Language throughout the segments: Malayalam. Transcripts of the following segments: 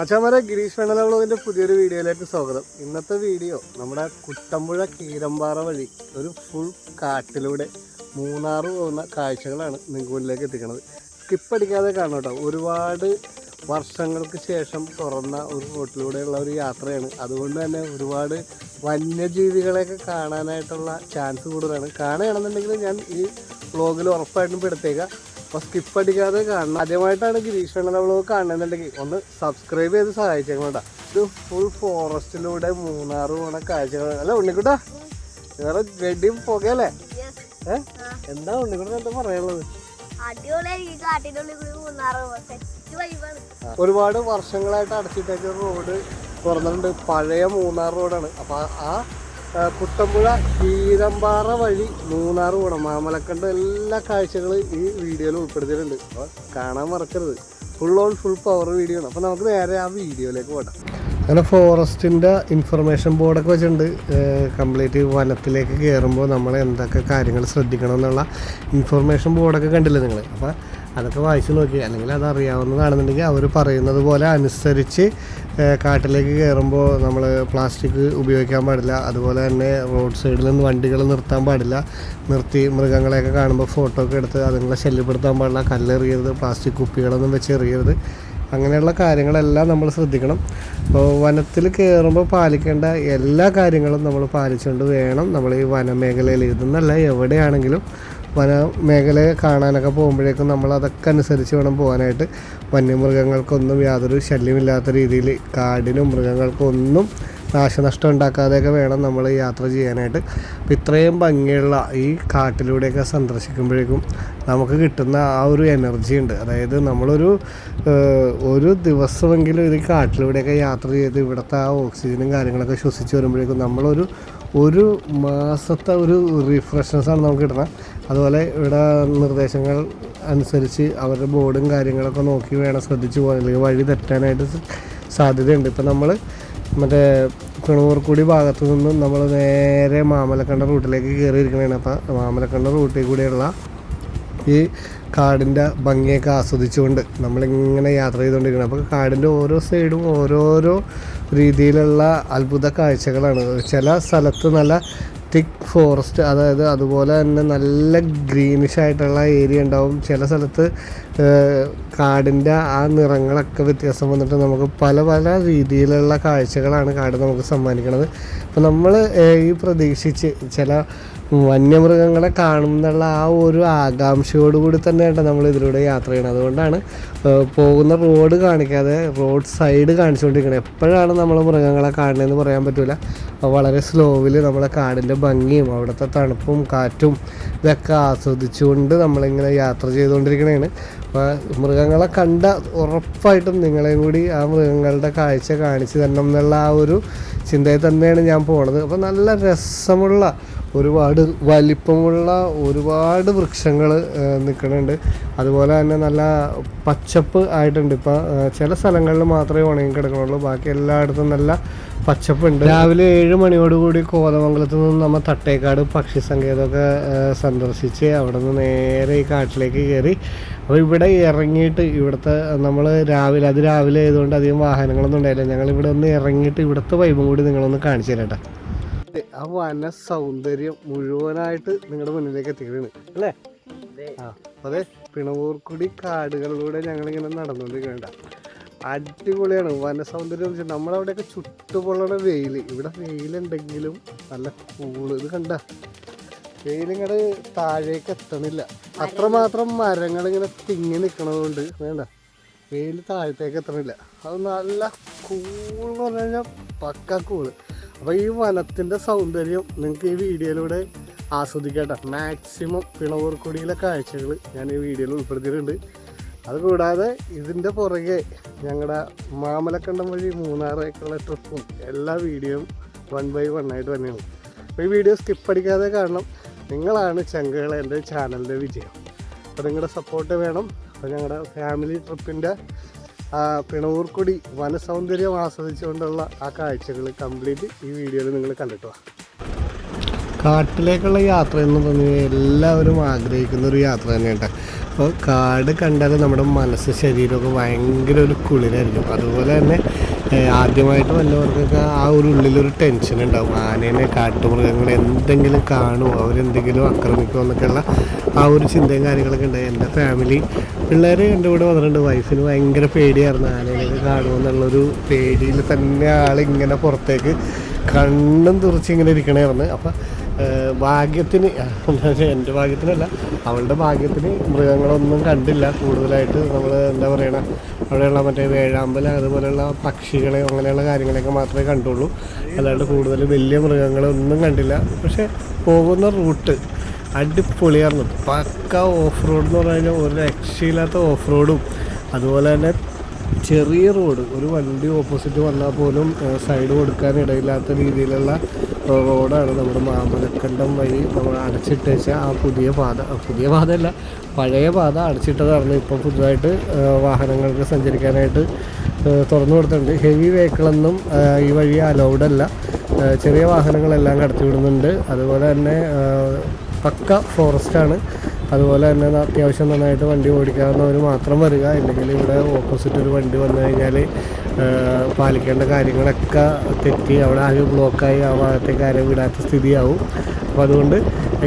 അച്ഛാമരെ ഗിരീഷ് വെണ്ണല വ്ളോഗിന്റെ പുതിയൊരു വീഡിയോയിലേക്ക് സ്വാഗതം. ഇന്നത്തെ വീഡിയോ നമ്മുടെ കുട്ടമ്പുഴ കീരമ്പാറ വഴി ഒരു ഫുൾ കാട്ടിലൂടെ മൂന്നാറ് പോകുന്ന കാഴ്ചകളാണ് നിങ്ങൾക്ക് മുന്നിലേക്ക് എത്തിക്കുന്നത്. സ്കിപ്പ് അടിക്കാതെ കാണും കേട്ടോ. ഒരുപാട് വർഷങ്ങൾക്ക് ശേഷം തുറന്ന ഒരു റോട്ടിലൂടെയുള്ള ഒരു യാത്രയാണ്. അതുകൊണ്ട് തന്നെ ഒരുപാട് വന്യജീവികളെയൊക്കെ കാണാനായിട്ടുള്ള ചാൻസ് കൂടുതലാണ്. കാണുകയാണെന്നുണ്ടെങ്കിൽ ഞാൻ ഈ വ്ളോഗിൽ ഉറപ്പായിട്ടും പെടുത്തേക്കാം. അപ്പോൾ സ്കിപ്പ് അടിക്കാതെ കാണണം. ആദ്യമായിട്ടാണ് ഗിരീഷ് വേണ്ട നമ്മൾ കാണുന്നുണ്ടെങ്കിൽ ഒന്ന് സബ്സ്ക്രൈബ് ചെയ്ത് സഹായിച്ചേക്കണം ഇത് ഫുൾ ഫോറസ്റ്റിലൂടെ മൂന്നാറ് പോണ കാഴ്ചകൾ അല്ല ഉണ്ണിക്കുട്ടാ? വേറെ വെടിയും പുകയല്ലേ? ഏ? എന്താ ഉണ്ണിക്കുട്ടൻ എന്താ പറയാനുള്ളത്? ഒരുപാട് വർഷങ്ങളായിട്ട് അടച്ചിട്ടേച്ച റോഡ് തുറന്നിട്ടുണ്ട്. പഴയ മൂന്നാർ റോഡാണ് അപ്പൊ ആ കുട്ടമ്പുഴ കീരമ്പാറ വഴി മൂന്നാർ പോകണം മാമലക്കണ്ട എല്ലാ കാഴ്ചകളും ഈ വീഡിയോയിൽ ഉൾപ്പെടുത്തിയിട്ടുണ്ട്. അപ്പോൾ കാണാൻ മറക്കരുത്. Full on full power video ആണ്. അപ്പോൾ നമുക്ക് നേരെ ആ വീഡിയോയിലേക്ക് പോകാം. അങ്ങനെ ഫോറസ്റ്റിന്റെ ഇൻഫർമേഷൻ ബോർഡൊക്കെ വെച്ചിട്ടുണ്ട്. കംപ്ലീറ്റ് വനത്തിലേക്ക് കയറുമ്പോൾ നമ്മൾ എന്തൊക്കെ കാര്യങ്ങൾ ശ്രദ്ധിക്കണം എന്നുള്ള ഇൻഫർമേഷൻ ബോർഡൊക്കെ കണ്ടില്ലേ നിങ്ങൾ? അപ്പോൾ അതൊക്കെ വായിച്ച് നോക്കി. അല്ലെങ്കിൽ അത് അറിയാവുന്നതാണെന്നുണ്ടെങ്കിൽ അവർ പറയുന്നത് പോലെ അനുസരിച്ച് കാട്ടിലേക്ക് കയറുമ്പോൾ നമ്മൾ പ്ലാസ്റ്റിക് ഉപയോഗിക്കാൻ പാടില്ല. അതുപോലെ തന്നെ റോഡ് സൈഡിൽ നിന്ന് വണ്ടികൾ നിർത്താൻ പാടില്ല. നിർത്തി മൃഗങ്ങളെയൊക്കെ കാണുമ്പോൾ ഫോട്ടോ ഒക്കെ എടുത്ത് അതുങ്ങളെ ശല്യപ്പെടുത്താൻ പാടില്ല. കല്ലെറിയരുത് പ്ലാസ്റ്റിക് കുപ്പികളൊന്നും വെച്ച് എറിയരുത്. അങ്ങനെയുള്ള കാര്യങ്ങളെല്ലാം നമ്മൾ ശ്രദ്ധിക്കണം. അപ്പോൾ വനത്തിൽ കയറുമ്പോൾ പാലിക്കേണ്ട എല്ലാ കാര്യങ്ങളും നമ്മൾ പാലിച്ചുകൊണ്ട് വേണം. നമ്മൾ ഈ വനമേഖലയിൽ ഇതെന്നല്ല എവിടെയാണെങ്കിലും വന മേഖലയെ കാണാനൊക്കെ പോകുമ്പോഴേക്കും നമ്മൾ അതൊക്കെ അനുസരിച്ച് വേണം പോകാനായിട്ട്. വന്യമൃഗങ്ങൾക്കൊന്നും യാതൊരു ശല്യമില്ലാത്ത രീതിയിൽ കാടിനും മൃഗങ്ങൾക്കൊന്നും നാശനഷ്ടം ഉണ്ടാക്കാതെയൊക്കെ വേണം നമ്മൾ യാത്ര ചെയ്യാനായിട്ട്. അപ്പം ഇത്രയും ഭംഗിയുള്ള ഈ കാട്ടിലൂടെയൊക്കെ സന്ദർശിക്കുമ്പോഴേക്കും നമുക്ക് കിട്ടുന്ന ആ ഒരു എനർജി ഉണ്ട്. അതായത് നമ്മളൊരു ഒരു ദിവസമെങ്കിലും ഇത് കാട്ടിലൂടെയൊക്കെ യാത്ര ചെയ്ത് ഇവിടുത്തെ ആ ഓക്സിജനും കാര്യങ്ങളൊക്കെ ശ്വസിച്ച് വരുമ്പോഴേക്കും നമ്മളൊരു ഒരു മാസത്തെ ഒരു റിഫ്രഷ്നെസ്സാണ് നമുക്ക് കിട്ടുന്നത്. അതുപോലെ ഇവിടെ നിർദ്ദേശങ്ങൾ അനുസരിച്ച് അവരുടെ ബോർഡും കാര്യങ്ങളൊക്കെ നോക്കി വേണം ശ്രദ്ധിച്ച് പോകാൻ. അല്ലെങ്കിൽ വഴി തെറ്റാനായിട്ട് സാധ്യതയുണ്ട്. ഇപ്പം നമ്മൾ മറ്റേ കിണൂർക്കുടി ഭാഗത്തു നിന്നും നമ്മൾ നേരെ മാമലക്കണ്ട റൂട്ടിലേക്ക് കയറിയിരിക്കണതാണ് അപ്പം മാമലക്കണ്ട റൂട്ടിൽ കൂടെയുള്ള ഈ കാടിന്റെ ഭംഗിയൊക്കെ ആസ്വദിച്ചുകൊണ്ട് നമ്മളിങ്ങനെ യാത്ര ചെയ്തുകൊണ്ടിരിക്കണം. അപ്പോൾ കാടിന്റെ ഓരോ സൈഡും ഓരോരോ രീതിയിലുള്ള അത്ഭുത കാഴ്ചകളാണ്. ചില സ്ഥലത്ത് നല്ല തിക്ക് ഫോറസ്റ്റ് അതായത് അതുപോലെ തന്നെ നല്ല ഗ്രീനിഷ് ആയിട്ടുള്ള ഏരിയ ഉണ്ടാവും. ചില സ്ഥലത്ത് കാടിന്റെ ആ നിറങ്ങളൊക്കെ വ്യത്യാസം വന്നിട്ട് നമുക്ക് പല പല രീതിയിലുള്ള കാഴ്ചകളാണ് കാട് നമുക്ക് സമ്മാനിക്കുന്നത് അപ്പോൾ നമ്മൾ ഈ പ്രതീക്ഷിച്ച് ചില വന്യമൃഗങ്ങളെ കാണുന്നുള്ള ആ ഒരു ആകാംക്ഷയോടുകൂടി തന്നെയാണ് നമ്മൾ ഇതിലൂടെ യാത്ര ചെയ്യുന്നത് അതുകൊണ്ടാണ് പോകുന്ന റോഡ് കാണിക്കാതെ റോഡ് സൈഡ് കാണിച്ചുകൊണ്ടിരിക്കുന്നത് എപ്പോഴാണ് നമ്മൾ മൃഗങ്ങളെ കാണുന്നതെന്ന് പറയാൻ പറ്റില്ല വളരെ സ്ലോവിൽ നമ്മളെ കാടിന്റെ ഭംഗിയും അവിടുത്തെ തണുപ്പും കാറ്റും ഇതൊക്കെ ആസ്വദിച്ചുകൊണ്ട് നമ്മളിങ്ങനെ യാത്ര ചെയ്തുകൊണ്ടിരിക്കണതാണ് അപ്പോൾ മൃഗങ്ങളെ കണ്ട ഉറപ്പായിട്ടും നിങ്ങളെയും കൂടി ആ മൃഗങ്ങളുടെ കാഴ്ച കാണിച്ചു തരണം എന്നുള്ള ആ ഒരു ചിന്തയിൽ തന്നെയാണ് ഞാൻ പോണത്. അപ്പോൾ നല്ല രസമുള്ള ഒരുപാട് വലിപ്പമുള്ള ഒരുപാട് വൃക്ഷങ്ങൾ നിൽക്കുന്നുണ്ട് അതുപോലെ തന്നെ നല്ല പച്ചപ്പ് ആയിട്ടുണ്ട്. ഇപ്പോൾ ചില സ്ഥലങ്ങളിൽ മാത്രമേ ഉണങ്ങി കിടക്കണുള്ളൂ ബാക്കി എല്ലായിടത്തും നല്ല പച്ചപ്പുണ്ട്. രാവിലെ ഏഴ് മണിയോടുകൂടി കോതമംഗലത്ത് നിന്ന് നമ്മൾ തട്ടേക്കാട് പക്ഷി സങ്കേതമൊക്കെ സന്ദർശിച്ച് അവിടെ നിന്ന് നേരെ ഈ കാട്ടിലേക്ക് കയറി അപ്പോൾ ഇവിടെ ഇറങ്ങിയിട്ട് ഇവിടുത്തെ നമ്മൾ രാവിലെ അത് രാവിലെ ആയതുകൊണ്ട് അധികം വാഹനങ്ങളൊന്നും ഉണ്ടായില്ല. ഞങ്ങൾ ഇവിടെ ഒന്ന് ഇറങ്ങിയിട്ട് ഇവിടുത്തെ വൈബും കൂടി നിങ്ങളൊന്ന് കാണിച്ചു തരാട്ടെ. ട്ടാ. ആ വന സൗന്ദര്യം മുഴുവനായിട്ട് നിങ്ങളുടെ മുന്നിലേക്ക് എത്തിക്കണേ അല്ലേ? ആ അതെ. പിണവൂർക്കുടി കാടുകളിലൂടെ ഞങ്ങളിങ്ങനെ നടന്നുകൊണ്ടിരിക്കണ്ട അടിപൊളിയാണ്. വന സൗന്ദര്യം എന്ന് വെച്ചാൽ നമ്മളവിടെയൊക്കെ ചുട്ടുപൊള്ളണ വെയിൽ ഇവിടെ വെയിലുണ്ടെങ്കിലും നല്ല കൂൾ. ഇത് കണ്ട? വെയിലിങ്ങട് താഴേക്ക് എത്തണില്ല. അത്രമാത്രം മരങ്ങൾ ഇങ്ങനെ തിങ്ങി നിൽക്കണതുകൊണ്ട് വേണ്ട. വെയിൽ താഴത്തേക്ക് എത്തണില്ല. അത് നല്ല കൂളെന്ന് പറഞ്ഞു കഴിഞ്ഞാൽ പക്ക കൂൾ. അപ്പോൾ ഈ വനത്തിന്റെ സൗന്ദര്യം നിങ്ങൾക്ക് ഈ വീഡിയോയിലൂടെ ആസ്വദിക്കട്ടെ. മാക്സിമം പിണവൂർക്കുടിയിലെ കാഴ്ചകൾ ഞാൻ ഈ വീഡിയോയിൽ ഉൾപ്പെടുത്തിയിട്ടുണ്ട്. അതുകൂടാതെ ഇതിന്റെ പുറകെ ഞങ്ങളുടെ മാമലക്കണ്ടം വഴി മൂന്നാറേക്കുള്ള ട്രിപ്പും എല്ലാ വീഡിയോയും വൺ ബൈ വൺ ആയിട്ട് തന്നെയാണ്. അപ്പോൾ ഈ വീഡിയോ സ്കിപ്പ് അടിക്കാതെ കാരണം നിങ്ങളാണ് ചങ്കുകൾ എന്റെ ചാനലിന്റെ വിജയം. അപ്പോൾ നിങ്ങളുടെ സപ്പോർട്ട് വേണം. അപ്പോൾ ഞങ്ങളുടെ ഫാമിലി ട്രിപ്പിന്റെ പിണവൂർക്കുടി വനസൗന്ദര്യം ആസ്വദിച്ചുകൊണ്ടുള്ള ആ കാഴ്ചകൾ കംപ്ലീറ്റ് ഈ വീഡിയോയിൽ നിങ്ങൾ കണ്ടിട്ടോ കാട്ടിലേക്കുള്ള യാത്ര എന്ന് പറഞ്ഞാൽ എല്ലാവരും ആഗ്രഹിക്കുന്ന ഒരു യാത്ര തന്നെയാണ് അപ്പോൾ കാട് കണ്ടാൽ നമ്മുടെ മനസ്സ് ശരീരമൊക്കെ ഭയങ്കര ഒരു കുളിരായിരിക്കും. അതുപോലെ തന്നെ ആദ്യമായിട്ട് വല്ലവർക്കൊക്കെ ആ ഒരു ഉള്ളിലൊരു ടെൻഷൻ ഉണ്ടാവും. ആനേനെ കാട്ടുമൃഗങ്ങളെ എന്തെങ്കിലും കാണുമോ അവരെന്തെങ്കിലും ആക്രമിക്കുമോ എന്നൊക്കെയുള്ള ആ ഒരു ചിന്തയും കാര്യങ്ങളൊക്കെ ഉണ്ട് എന്റെ ഫാമിലി പിള്ളേർ എന്റെ കൂടെ വന്നിട്ടുണ്ട്. വൈഫിന് ഭയങ്കര പേടിയായിരുന്നു ആനേനെയൊക്കെ കാണുമോ എന്നുള്ളൊരു പേടിയിൽ തന്നെ ആളിങ്ങനെ പുറത്തേക്ക് കണ്ണും തുറച്ചിങ്ങനെ ഇരിക്കണമായിരുന്നു അപ്പം ഭാഗ്യത്തിന് എന്റെ ഭാഗ്യത്തിനല്ല അവളുടെ ഭാഗ്യത്തിന് മൃഗങ്ങളൊന്നും കണ്ടില്ല. കൂടുതലായിട്ട് നമ്മൾ എന്താ പറയണ അവിടെയുള്ള മറ്റേ വേഴാമ്പല അതുപോലെയുള്ള പക്ഷികളെ അങ്ങനെയുള്ള കാര്യങ്ങളൊക്കെ മാത്രമേ കണ്ടുള്ളൂ. അല്ലാണ്ട് കൂടുതൽ വലിയ മൃഗങ്ങളൊന്നും കണ്ടില്ല. പക്ഷേ പോകുന്ന റൂട്ട് അടിപൊളിയായിരുന്നു. പക്ക ഓഫ് റോഡ് എന്ന് പറഞ്ഞു കഴിഞ്ഞാൽ ഒരു രക്ഷയില്ലാത്ത ഓഫ് റോഡും അതുപോലെ തന്നെ ചെറിയ റോഡ്. ഒരു വണ്ടി ഓപ്പോസിറ്റ് വന്നാൽ പോലും സൈഡ് കൊടുക്കാൻ ഇടയില്ലാത്ത രീതിയിലുള്ള റോഡാണ് നമ്മുടെ മാമലക്കണ്ടം വഴി നമ്മൾ അടച്ചിട്ടേച്ച ആ പുതിയ പാത. പുതിയ പാതയല്ല പഴയ പാത അടച്ചിട്ടതാണ് ഇപ്പോൾ പുതുതായിട്ട് വാഹനങ്ങൾക്ക് സഞ്ചരിക്കാനായിട്ട് തുറന്നു കൊടുത്തിട്ടുണ്ട്. ഹെവി വെഹിക്കിളൊന്നും ഈ വഴി അലൗഡ് അല്ല. ചെറിയ വാഹനങ്ങളെല്ലാം കടത്തിവിടുന്നുണ്ട് അതുപോലെ തന്നെ പക്ക ഫോറസ്റ്റാണ് അതുപോലെ തന്നെ അത്യാവശ്യം നന്നായിട്ട് വണ്ടി ഓടിക്കാവുന്നവർ മാത്രം വരിക. ഇല്ലെങ്കിൽ ഇവിടെ ഓപ്പോസിറ്റ് ഒരു വണ്ടി വന്നു കഴിഞ്ഞാൽ പാലിക്കേണ്ട കാര്യങ്ങളൊക്കെ തെറ്റി അവിടെ ആകെ ബ്ലോക്കായി ആ ഭാഗത്തേക്ക് കാര്യം വിടാത്ത സ്ഥിതിയാവും. അപ്പോൾ അതുകൊണ്ട്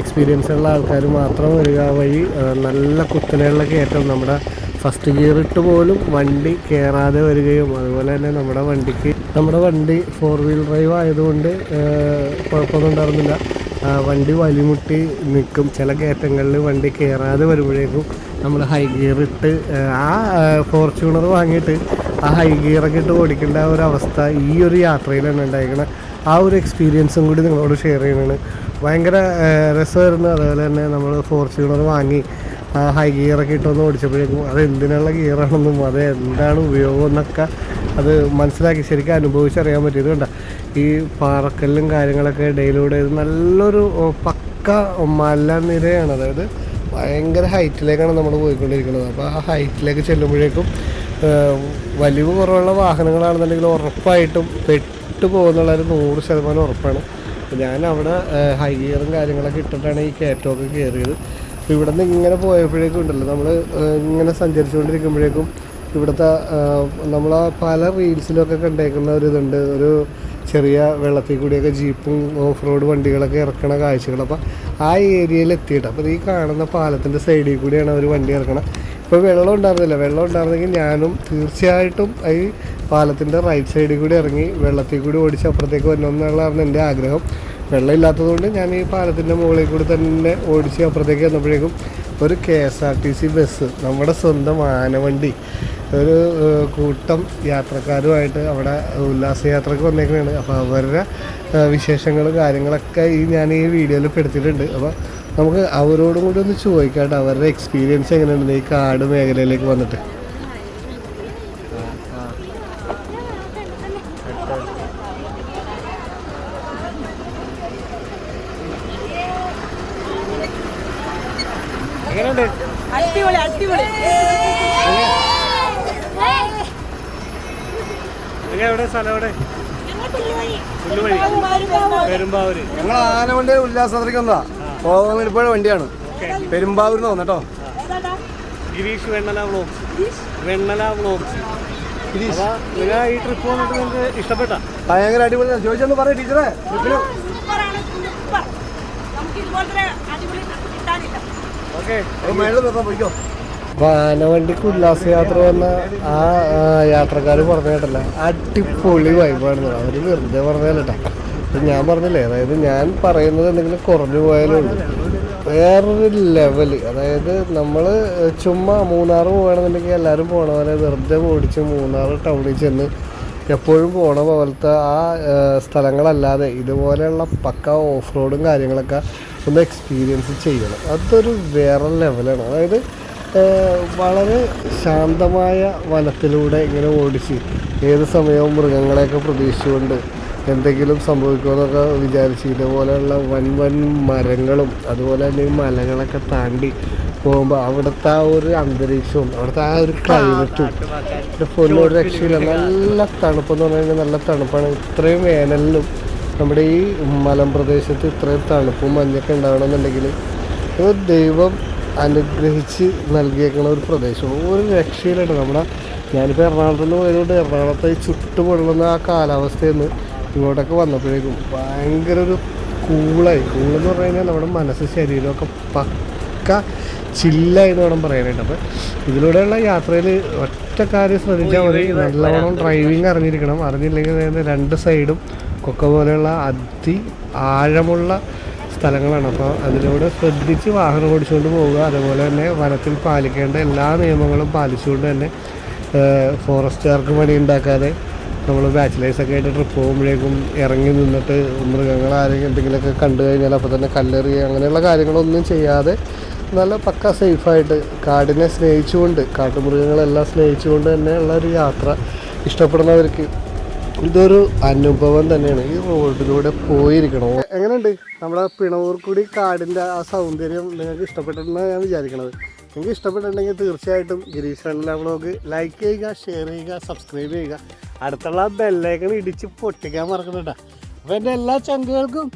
എക്സ്പീരിയൻസ് ഉള്ള ആൾക്കാർ മാത്രം വരിക വഴി നല്ല കുത്തനെയുള്ള കയറ്റം. നമ്മുടെ ഫസ്റ്റ് ഗിയർ ഇട്ട് പോലും വണ്ടി കയറാതെ വരികയും അതുപോലെ തന്നെ നമ്മുടെ വണ്ടിക്ക് നമ്മുടെ വണ്ടി ഫോർ വീൽ ഡ്രൈവ് ആയതുകൊണ്ട് കുഴപ്പമൊന്നും ഉണ്ടായിരുന്നില്ല. വണ്ടി വലിമുട്ടി നിൽക്കും. ചില കയറ്റങ്ങളിൽ വണ്ടി കയറാതെ വരുമ്പോഴേക്കും നമ്മൾ ഹൈ ഗിയർ ഇട്ട് ആ ഫോർച്യൂണർ വാങ്ങിയിട്ട് ആ ഹൈ ഗിയറൊക്കെ ഇട്ട് ഓടിക്കേണ്ട ഒരു അവസ്ഥ ഈ ഒരു യാത്രയിലാണ് ഉണ്ടായിരിക്കണം. ആ ഒരു എക്സ്പീരിയൻസും കൂടി നിങ്ങളോട് ഷെയർ ചെയ്യണമെന്ന് ഭയങ്കര രസമായിരുന്നു. അതുപോലെ തന്നെ നമ്മൾ ഫോർച്യൂണർ വാങ്ങി ആ ഹൈ ഗിയറൊക്കെ ഇട്ടൊന്ന് ഓടിച്ചപ്പോഴേക്കും അത് എന്തിനുള്ള ഗിയറാണെന്നും അത് എന്താണ് ഉപയോഗം എന്നൊക്കെ അത് മനസ്സിലാക്കി ശരിക്കും അനുഭവിച്ചറിയാൻ പറ്റിയത് കണ്ട. ഈ പാറക്കല്ലും കാര്യങ്ങളൊക്കെ ഇടയിലൂടെ നല്ലൊരു പക്ക മല നിരയാണ്. അതായത് ഭയങ്കര ഹൈറ്റിലേക്കാണ് നമ്മൾ പോയിക്കൊണ്ടിരിക്കുന്നത്. അപ്പോൾ ആ ഹൈറ്റിലേക്ക് ചെല്ലുമ്പോഴേക്കും വലിവ് കുറവുള്ള വാഹനങ്ങളാണെന്നുണ്ടെങ്കിൽ ഉറപ്പായിട്ടും പെട്ടു പോകുന്നുള്ള ഒരു നൂറ് ശതമാനം ഉറപ്പാണ്. ഞാൻ അവിടെ ഹൈ ഗിയറും കാര്യങ്ങളൊക്കെ ഇട്ടിട്ടാണ് ഈ കയറ്റമൊക്കെ കയറിയത്. അപ്പോൾ ഇവിടെ നിന്ന് ഇങ്ങനെ പോയപ്പോഴേക്കും ഉണ്ടല്ലോ നമ്മൾ ഇങ്ങനെ സഞ്ചരിച്ചുകൊണ്ടിരിക്കുമ്പോഴേക്കും ഇവിടുത്തെ നമ്മൾ പല റീൽസിലൊക്കെ കണ്ടേക്കുന്ന ഒരു ഇതുണ്ട്. ഒരു ചെറിയ വെള്ളത്തിൽ കൂടിയൊക്കെ ജീപ്പും ഓഫ് റോഡ് വണ്ടികളൊക്കെ ഇറക്കണ കാഴ്ചകൾ. അപ്പോൾ ആ ഏരിയയിൽ എത്തിയിട്ട് അപ്പോൾ ഈ കാണുന്ന പാലത്തിന്റെ സൈഡിൽ കൂടിയാണ് അവർ വണ്ടി ഇറക്കണം ഇപ്പോൾ വെള്ളം ഉണ്ടായിരുന്നില്ല. വെള്ളം ഉണ്ടായിരുന്നെങ്കിൽ ഞാനും തീർച്ചയായിട്ടും ഈ പാലത്തിന്റെ റൈറ്റ് സൈഡിൽ കൂടി ഇറങ്ങി വെള്ളത്തിൽ കൂടി ഓടിച്ച് അപ്പുറത്തേക്ക് വരണമെന്നുള്ളതാണ് എന്റെ ആഗ്രഹം. വെള്ളം ഇല്ലാത്തതുകൊണ്ട് ഞാൻ ഈ പാലത്തിന്റെ മുകളിൽ കൂടി തന്നെ ഓടിച്ച് അപ്പുറത്തേക്ക് വന്നപ്പോഴേക്കും ഒരു K S R T C bus നമ്മുടെ സ്വന്തം ആനവണ്ടി ഒരു കൂട്ടം യാത്രക്കാരുമായിട്ട് അവിടെ ഉല്ലാസയാത്രക്ക് വന്നേക്കുന്നതാണ് അപ്പോൾ അവരുടെ വിശേഷങ്ങളും കാര്യങ്ങളൊക്കെ ഈ ഞാൻ ഈ വീഡിയോയിൽ പെടുത്തിയിട്ടുണ്ട്. അപ്പോൾ നമുക്ക് അവരോടും കൂടി ഒന്ന് ചോദിക്കാട്ടെ അവരുടെ എക്സ്പീരിയൻസ് എങ്ങനെയുണ്ട്? ഈ കാട് മേഖലയിലേക്ക് വന്നിട്ട്. അടിപൊളി അടിപൊളി. എവിടെ സ്ഥലം എവിടെ? പുല്ലുവഴി. പെരുമ്പാവൂര്. ഞങ്ങൾ ആനവണ്ടി ഉല്ലാസയാത്രയ്ക്ക് വന്നതാ. പെരുമ്പാവൂർ വണ്ടിയാണ്. പെരുമ്പാവൂരിന്ന് വന്നട്ടോ. ഗിരീഷ് വെണ്ണല വ്ളോഗ്സ് വെണ്ണല നിങ്ങൾ ഈ ട്രിപ്പ് വന്നിട്ട് നിങ്ങൾക്ക് ഇഷ്ടപ്പെട്ട? ഭയങ്കര അടിപൊളിയാണ് ചോദിച്ചൊന്ന് പറയാം ടീച്ചറെ. വാനവണ്ടിക്ക് ഉല്ലാസയാത്ര വന്ന ആ യാത്രക്കാർ പറഞ്ഞ കേട്ടല്ല. അടിപൊളി വൈബാണെന്ന് അവർ വെറുതെ പറഞ്ഞാലട്ടാ ഞാൻ പറഞ്ഞില്ലേ അതായത് ഞാൻ പറയുന്നത് എന്തെങ്കിലും കുറഞ്ഞു പോയാലും വേറൊരു ലെവൽ അതായത് നമ്മൾ ചുമ്മാ മൂന്നാർ പോകണമെന്നുണ്ടെങ്കിൽ എല്ലാവരും പോണ പോലെ വെറുതെ ഓടിച്ച് മൂന്നാർ ടൗണിൽ ചെന്ന് എപ്പോഴും പോണ പോലത്തെ ആ, സ്ഥലങ്ങളല്ലാതെ ഇതുപോലെയുള്ള പക്ക ഓഫ് റോഡും കാര്യങ്ങളൊക്കെ ഒന്ന് എക്സ്പീരിയൻസ് ചെയ്യണം. അതൊരു വേറെ ലെവലാണ് അതായത് വളരെ ശാന്തമായ വനത്തിലൂടെ ഇങ്ങനെ ഓടിച്ച് ഏത് സമയവും മൃഗങ്ങളെയൊക്കെ പ്രതീക്ഷിച്ചുകൊണ്ട് എന്തെങ്കിലും സംഭവിക്കുമെന്നൊക്കെ വിചാരിച്ച് ഇതുപോലെയുള്ള വൻ വൻ മരങ്ങളും അതുപോലെ തന്നെ ഈ മലകളൊക്കെ താണ്ടി പോകുമ്പോൾ അവിടുത്തെ ആ ഒരു അന്തരീക്ഷവും അവിടുത്തെ ആ ഒരു ക്ലൈമറ്റും ഫുള്ളൊരു ഒരു രക്ഷയില്ല. നല്ല തണുപ്പെന്ന് പറഞ്ഞു കഴിഞ്ഞാൽ നല്ല തണുപ്പാണ്. ഇത്രയും വേനലിലും നമ്മുടെ ഈ മലമ്പ്രദേശത്ത് ഇത്രയും തണുപ്പും മഞ്ഞൊക്കെ ഉണ്ടാവണമെന്നുണ്ടെങ്കിൽ ദൈവം അനുഗ്രഹിച്ച് നൽകിയേക്കുന്ന ഒരു പ്രദേശമാണ് ഒരു രക്ഷയിലാണ് നമ്മുടെ ഞാനിപ്പോൾ എറണാകുളത്ത് നിന്ന് പോയതുകൊണ്ട് എറണാകുളത്തെ ചുട്ടുപൊള്ളുന്ന ആ കാലാവസ്ഥയിൽ നിന്ന് ഇങ്ങോട്ടൊക്കെ വന്നപ്പോഴേക്കും ഭയങ്കര ഒരു കൂളായി. കൂളെന്ന് പറഞ്ഞു കഴിഞ്ഞാൽ നമ്മുടെ മനസ്സ് ശരീരമൊക്കെ പക്ക ചില്ലായി എന്ന് വേണം പറയാനായിട്ട്. അപ്പം ഇതിലൂടെയുള്ള യാത്രയിൽ ഒറ്റ കാര്യം ശ്രദ്ധിച്ചാൽ മതി. നല്ലവണ്ണം ഡ്രൈവിംഗ് അറിഞ്ഞിരിക്കണം. അറിഞ്ഞില്ലെങ്കിൽ രണ്ട് സൈഡും കൊക്ക പോലെയുള്ള അതി ആഴമുള്ള സ്ഥലങ്ങളാണ്. അപ്പോൾ അതിലൂടെ ശ്രദ്ധിച്ച് വാഹനം ഓടിച്ചുകൊണ്ട് പോവുക. അതുപോലെ തന്നെ വനത്തിൽ പാലിക്കേണ്ട എല്ലാ നിയമങ്ങളും പാലിച്ചുകൊണ്ട് തന്നെ ഫോറസ്റ്റുകാർക്ക് പണി ഉണ്ടാക്കാതെ നമ്മൾ ബാച്ചിലേഴ്സൊക്കെ ആയിട്ട് ട്രിപ്പ് പോകുമ്പോഴേക്കും ഇറങ്ങി നിന്നിട്ട് മൃഗങ്ങൾ ആരെങ്കിലും എന്തെങ്കിലുമൊക്കെ കണ്ടു കഴിഞ്ഞാൽ അപ്പോൾ തന്നെ കല്ലെറിയുക അങ്ങനെയുള്ള കാര്യങ്ങളൊന്നും ചെയ്യാതെ നല്ല പക്ക സേഫായിട്ട് കാടിനെ സ്നേഹിച്ചുകൊണ്ട് കാട്ടുമൃഗങ്ങളെല്ലാം സ്നേഹിച്ചുകൊണ്ട് തന്നെയുള്ള ഒരു യാത്ര ഇഷ്ടപ്പെടുന്നവർക്ക് ഇതൊരു അനുഭവം തന്നെയാണ്. ഈ റോഡിലൂടെ പോയിരിക്കണം? എങ്ങനെയുണ്ട്? നമ്മുടെ പിണവൂർക്കുടി കാടിന്റെ ആ സൗന്ദര്യം നിങ്ങൾക്ക് ഇഷ്ടപ്പെട്ടിട്ടുണ്ടെന്ന് ഞാൻ വിചാരിക്കണത്. നിങ്ങൾക്ക് ഇഷ്ടപ്പെട്ടിട്ടുണ്ടെങ്കിൽ തീർച്ചയായിട്ടും ഗിരീഷ് രണ്ടില വ്ളോഗ് ലൈക്ക് ചെയ്യുക ഷെയർ ചെയ്യുക സബ്സ്ക്രൈബ് ചെയ്യുക അടുത്തുള്ള ബെല്ലേക്കൺ ഇടിച്ച് പൊട്ടിക്കാൻ മറക്കണ്ട അപ്പോൾ എന്റെ എല്ലാ ചങ്കുകൾക്കും.